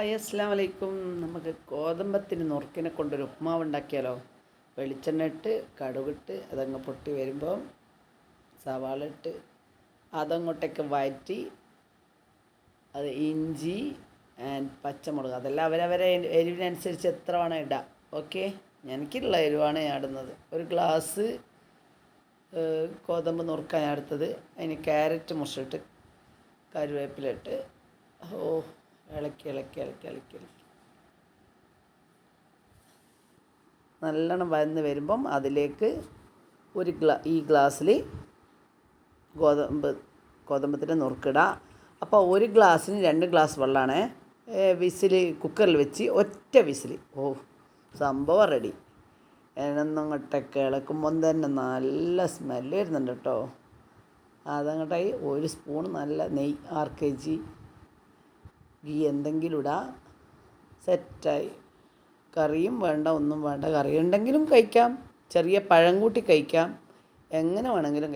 Hi അസ്സാം വലൈക്കും നമുക്ക് ഗോതമ്പത്തിന് നുറുക്കിനെ കൊണ്ടൊരു ഉപ്മാവ് ഉണ്ടാക്കിയാലോ? വെളിച്ചെണ്ണ ഇട്ട് കടുകിട്ട് അതങ്ങ് പൊട്ടി വരുമ്പോൾ സവാള ഇട്ട് അതങ്ങോട്ടേക്ക് വഴറ്റി അത് ഇഞ്ചി ആൻഡ് പച്ചമുളക് അതെല്ലാം അവരവരെ എരിവിനനുസരിച്ച് എത്ര വേണം ഇടാം. ഓക്കെ? എനിക്കുള്ള എരിവാണ് ഞാൻ ഇടുന്നത്. ഒരു ഗ്ലാസ് ഗോതമ്പ് നുറുക്കാൻ ഞാൻ എടുത്തത്. അതിന് ക്യാരറ്റ് മുറിച്ചിട്ട് കരുവേപ്പിലിട്ട് ഓ ഇളക്കി ഇളക്കി ഇളക്കി ഇളക്കി ഇളക്കി. നല്ലോണം വന്ന് വരുമ്പം അതിലേക്ക് ഒരു ഗ്ലാ ഈ ഗ്ലാസ്സിൽ ഗോതമ്പ് ഗോതമ്പത്തിന്റെ നുറുക്കിടുക അപ്പോൾ ഒരു ഗ്ലാസ്സിന് രണ്ട് ഗ്ലാസ് വെള്ളമാണ്. വിസിൽ കുക്കറിൽ വെച്ച് ഒറ്റ വിസിൽ. ഓ സംഭവം റെഡി. എന്നങ്ങോട്ടൊക്കെ ഇളക്കുമ്പം തന്നെ നല്ല സ്മെല്ല് വരുന്നുണ്ട് കേട്ടോ. അതങ്ങോട്ടായി ഒരു സ്പൂൺ നല്ല നെയ്യ് ആർ കെ ജി ഗീ എന്തെങ്കിലും ഇടാം സെറ്റായി. കറിയും വേണ്ട ഒന്നും വേണ്ട. കറി ഉണ്ടെങ്കിലും കഴിക്കാം. ചെറിയ പഴം കൂട്ടി കഴിക്കാം. എങ്ങനെ വേണമെങ്കിലും